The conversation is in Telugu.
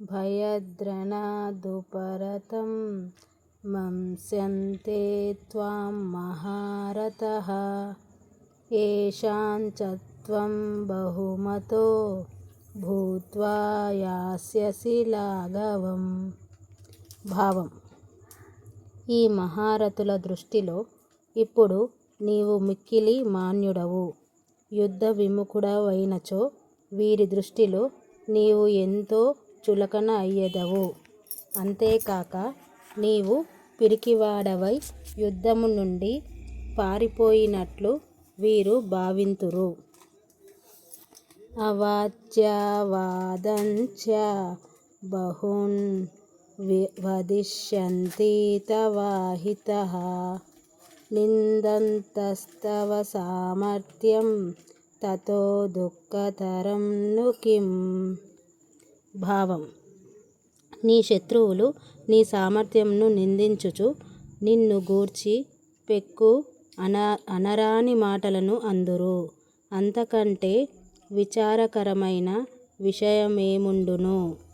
భయద్రణాదుపరతం మంస్యంతే త్వాం మహారథः येषां च त्वं బహుమతో భూత్వా యాస్యసి లాఘవం భావం ఈ మహారథుల దృష్టిలో ఇప్పుడు నీవు మిక్కిలి మాన్యుడవు యుద్ధ విముఖుడవైనచో వీరి దృష్టిలో నీవు ఎంతో చులకన అయ్యెదవు. అంతేకాక నీవు పిరికివాడవై యుద్ధము నుండి పారిపోయినట్లు వీరు భావింతురు. అవాచ్యవాదంచ బహున్ వదిష్యంతి తవాహితః నిందంతస్తవ సామర్థ్యం తతో దుఃఖతరం ను కిం భావం. నీ శత్రువులు నీ సామర్థ్యంను నిందించుచు నిన్ను గూర్చి పెక్కు అన అనరాని మాటలను అందురు. అంతకంటే విచారకరమైన విషయమేముండును?